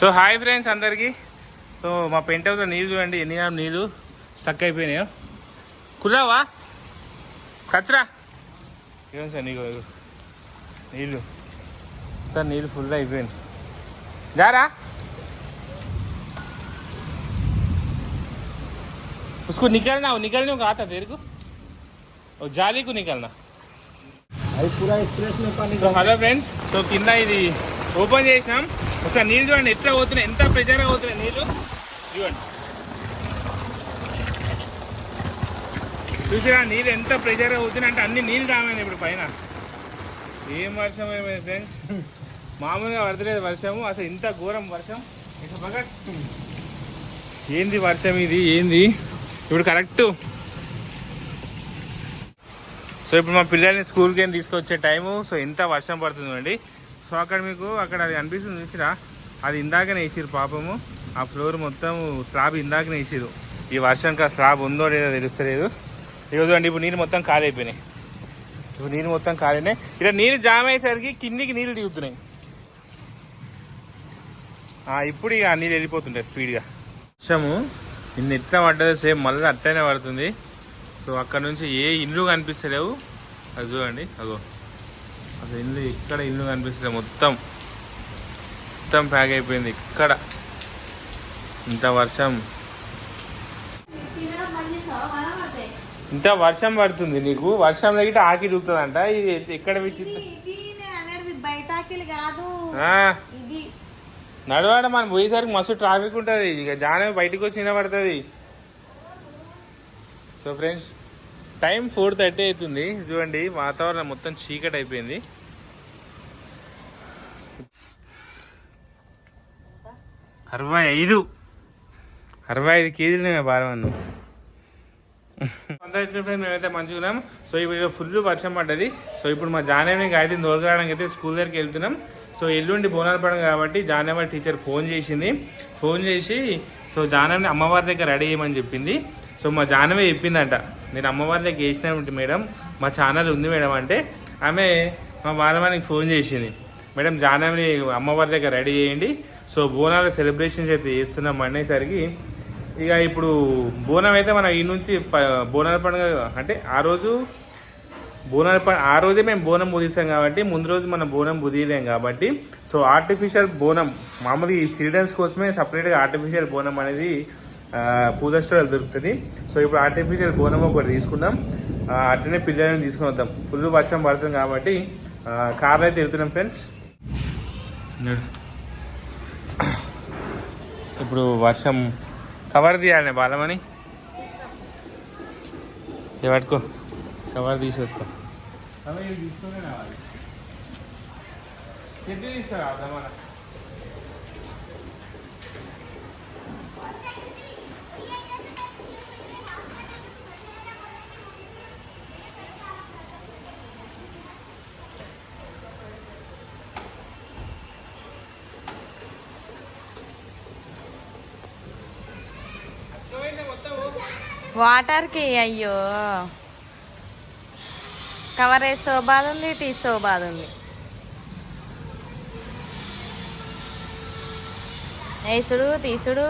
So hi friends అందరికీ so మా పెంట్ హౌస్లో నీళ్ళు చూడండి ఎన్ని గ్రాములు నీళ్ళు స్టక్ అయిపోయినాయో కుర్రావా కచ్చరా ఏం సార్ నీకు ఇగో. నీళ్ళు మొత్తం నీళ్ళు ఫుల్ అయిపోయింది జారా उसको निकलना हो निकलने को आता तेरे को और जाली को निकलना అది పూరా ఎక్స్ప్రెస్ में पानी సో హలో ఫ్రెండ్స్ సో కింద ఇది ఓపెన్ చేసినాం ఒకసారి నీళ్ళు చూడండి ఎట్లా పోతున్నాయి ఎంత ప్రెజర్గా పోతున్నాయి నీళ్ళు? చూడండి. చూసిరా నీళ్ళు ఎంత ప్రెజర్గా పోతున్నాయి అంటే అన్ని నీళ్ళు రామైనాయి ఇప్పుడు పైన. ఏం వర్షం ఏమైంది ఫ్రెండ్స్ మామూలుగా పడతలేదు వర్షము అసలు ఇంత ఘోరం వర్షం. ఏంది వర్షం ఇది ఏంది? ఇప్పుడు కరెక్ట్ సో ఇప్పుడు మా పిల్లల్ని స్కూల్కి ఏం తీసుకొచ్చే టైము సో ఎంత వర్షం పడుతుందండి సో అక్కడ మీకు అక్కడ అది అనిపిస్తుంది చూసిరా? అది ఇందాకనే వేసిరు పాపము. ఆ ఫ్లోర్ మొత్తం స్లాబ్ ఇందాకనే వేసిరు ఈ వర్షంకి ఆ స్లాబ్ ఉందో లేదో తెలుస్తలేదు. ఈరోజు అండి ఇప్పుడు నీళ్ళు మొత్తం ఖాళీ అయిపోయినాయి. ఇప్పుడు నీళ్ళు మొత్తం కాలినాయి ఇక్కడ నీళ్ళు జామ్ అయ్యేసరికి కిందికి నీళ్ళు దిగుతున్నాయి. ఇప్పుడు ఇక నీళ్ళు వెళ్ళిపోతుంటాయి స్పీడ్గా. వర్షము నిన్న ఎట్లా పడ్డదో సేమ్ మళ్ళీ అట్టనే పడుతుంది. సో అక్కడ నుంచి ఏ ఇండ్లు కనిపిస్తలేవు. అది చూడండి అగో అసలు ఇల్లు ఇక్కడ ఇల్లు కనిపిస్తలేదు మొత్తం మొత్తం ప్యాక్ అయిపోయింది ఇక్కడ. ఇంత వర్షం. ఇంత వర్షం పడుతుంది నీకు? వర్షం దగ్గర ఆకి దూకుతుందంట. ఇది ఎక్కడ నడవాడ మనం పోయేసరికి మస్తు ట్రాఫిక్ ఉంటుంది. ఇక జానే బయటకు వచ్చి వినబడుతుంది so friends time four thirty అవుతుంది. చూడండి వాతావరణం మొత్తం చీకటి అయిపోయింది. అరవై ఐదు. అరవై ఐదు కేజీలు నేను భారమన్ను అందరికీ ఫ్రెండ్ మేమైతే మంచుకున్నాం సో ఇప్పుడు ఫుల్ వర్షం పడ్డది. సో ఇప్పుడు మా జానేవి అయితే దొరకడానికి అయితే స్కూల్ దగ్గరికి వెళ్తున్నాం. సో ఎల్లుండి బోనాల పడడం కాబట్టి జానేవారి టీచర్ ఫోన్ చేసింది. ఫోన్ చేసి సో జానవిని అమ్మవారి దగ్గర రెడీ చేయమని చెప్పింది. సో మా జానమే చెప్పిందంట నేను అమ్మవారి దగ్గర వేసినటువంటి మేడం మా ఛానల్ ఉంది మేడం అంటే ఆమె మా బాలవానికి ఫోన్ చేసింది. మేడం జానవిని అమ్మవారి దగ్గర రెడీ చేయండి. సో బోనాల సెలబ్రేషన్స్ అయితే చేస్తున్నాం అనేసరికి ఇక ఇప్పుడు బోనం అయితే మన ఈ నుంచి బోనాల పండుగ అంటే ఆ రోజు బోనాల పండుగ ఆ రోజే మేము బోనం బుదిస్తాం కాబట్టి ముందు రోజు మనం బోనం బుదియలేం కాబట్టి సో ఆర్టిఫిషియల్ బోనం మామూలుగా ఈ చిల్డ్రన్స్ కోసమే సపరేట్గా ఆర్టిఫిషియల్ బోనం అనేది పూజా స్టోర్ దొరుకుతుంది. సో ఇప్పుడు ఆర్టిఫిషియల్ బోనం ఒకటి తీసుకున్నాం. అట్లనే పిల్లల్ని తీసుకుని వద్దాం. ఫుల్ వర్షం పడుతుంది కాబట్టి ఆ, కార్లో అయితే వెళ్తున్నాం ఫ్రెండ్స్. ఇప్పుడు వర్షం కవర్ తీయాలి బాలమని? పట్టుకో. కవర్ తీసేస్తా. తీసుకునే రావాలి. తీసుకురా వాటర్కి అయ్యో. కవర్ వేసో బాధ ఉంది తీసో బాధ ఉంది. వేసుడు తీసుడు.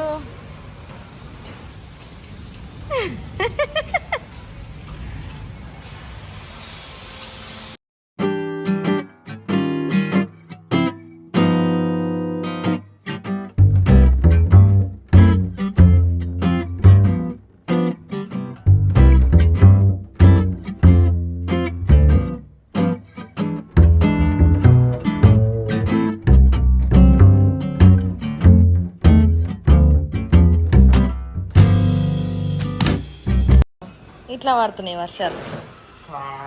ఇట్లా పడుతున్నాయి వర్షాలు.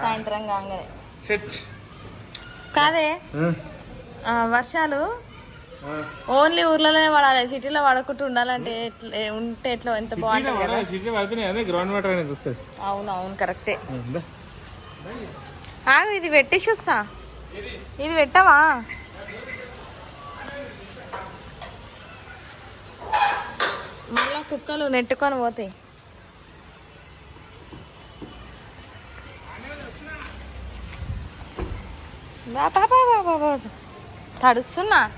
సాయంత్రం కాగానే. కాదే? వర్షాలు ఓన్లీ ఊర్లలోనే పడాలి సిటీలో పడకుండా ఉండాలంటే ఉంటే ఎట్లా ఎంత బాగుంటుంది కదా. సిటీ పడుతున్నాయి అదే గ్రౌండ్ వాటర్ అనేది వస్తుంది. అవును అవును కరెక్టే ఆగు ఇది పెట్టేసి వస్తా ఇది పెట్టవా మళ్ళా కుక్కలు నెట్టుకొని పోతాయి. బాబా తడుస్తున్నా.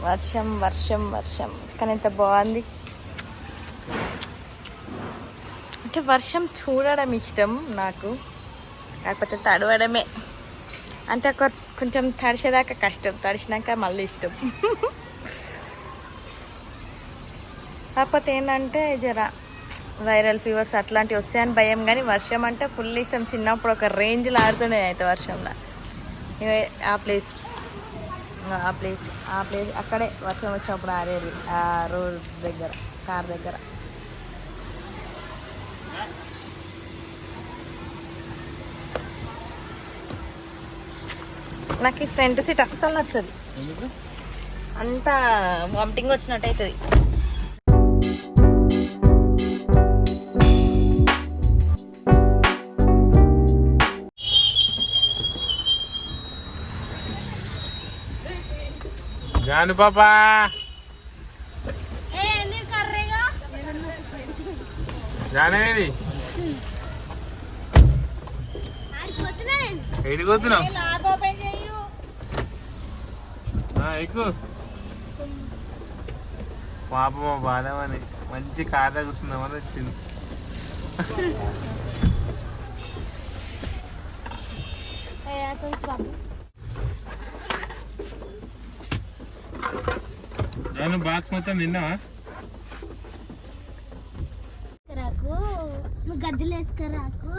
వర్షం వర్షం వర్షం. కానీ ఎంత బాగుంది. అంటే వర్షం చూడడం ఇష్టం నాకు. కాకపోతే తడవడమే. అంటే ఒక కొంచెం తడిసేదాకా కష్టం. తడిచినాక మళ్ళీ ఇష్టం. కాకపోతే ఏంటంటే జర వైరల్ ఫీవర్స్ అట్లాంటివి వస్తాయని భయం కానీ వర్షం అంటే ఫుల్ ఇష్టం. చిన్నప్పుడు ఒక రేంజ్లో ఆడుతుండే అయితే వర్షంలో. ఇగో ఆ ప్లేస్ ఇంకా ఆ ప్లేస్ ఆ ప్లేస్ అక్కడే వర్షం వచ్చినప్పుడు ఆడేది ఆ రోడ్ దగ్గర కార్ దగ్గర. నాకు ఈ ఫ్రంట్ సీట్ అస్సలు నచ్చదు. అంతా వామిటింగ్ వచ్చినట్టు అవుతుంది జాను పాపా జానేది ఆ, ఎక్కువ పాపం మా బాధమని మంచి కార్లో కూర్చుందామని వచ్చింది నేను బాక్స్ మొత్తం తిన్నావా? రాకు నువ్వు గజ్జలు వేసుకురాకు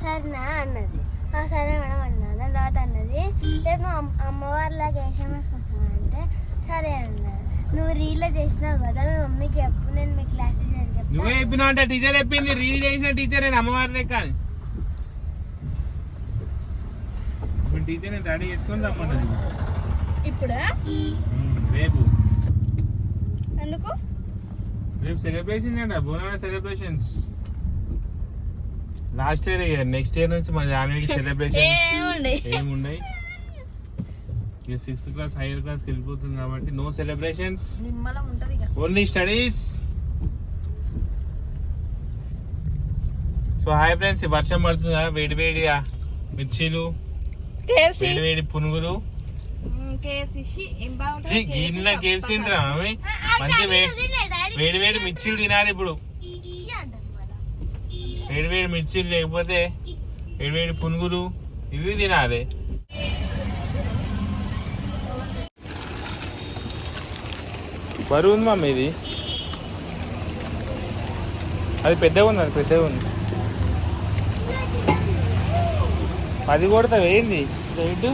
సరేనా అన్నది. "ఆ, సరే మేడం అన్నా దాని తర్వాత అన్నది రేపు నువ్వు అమ్- అమ్మవారిలాగా ఎస్ఎంఎస్ వస్తాను అంటే సరే అన్నది నువ్వు రీల్లో చేసినావు కదా మీ మమ్మీకి చెప్పు నేను మీ క్లాసెస్ నువ్వే చెప్పినావు అంటే టీచర్ చెప్పింది రీల్ చేసిన టీచర్ నేను అమ్మవారి లెక్క అని. ఇప్పుడు టీచర్ నేను రెడీ చేసుకొని రమ్మన్నది ఇప్పుడా రేపు. ఎందుకు? రేపు సెలబ్రేషన్ అంట బోనాల celebrations last year year next year నుంచి మా జాన్వీకి సెలబ్రేషన్ ఏముండే ఏముండయి? ఇక సిక్స్త్ క్లాస్ హైయర్ క్లాస్కి వెళ్ళిపోతుంది కాబట్టి no celebrations only studies so hi friends వర్షం పడుతుందా? వేడి వేడిగా. మిర్చీలు వేడి వేడి పునుగులు. గిన్నె కేఫ్సీ తింటారా మమ్మీ? మంచి వేడి వేడి వేడి మిర్చీలు తినాలి ఇప్పుడు. వేడి వేడి మిర్చీలు లేకపోతే వేడి వేడి పునుగులు ఇవి తినాలి. బరువు ఉంది మమ్మీ ఇది. అది పెద్దగా ఉంది అది పెద్దగా ఉంది. పది కొడతా వేయింది రైట్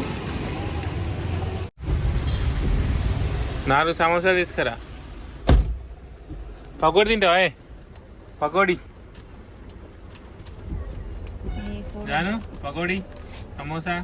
నాలుగు సమోసాలు తీసుకురా. పకోడీ తింటావా? పకోడీ. జాను పకోడీ సమోసా.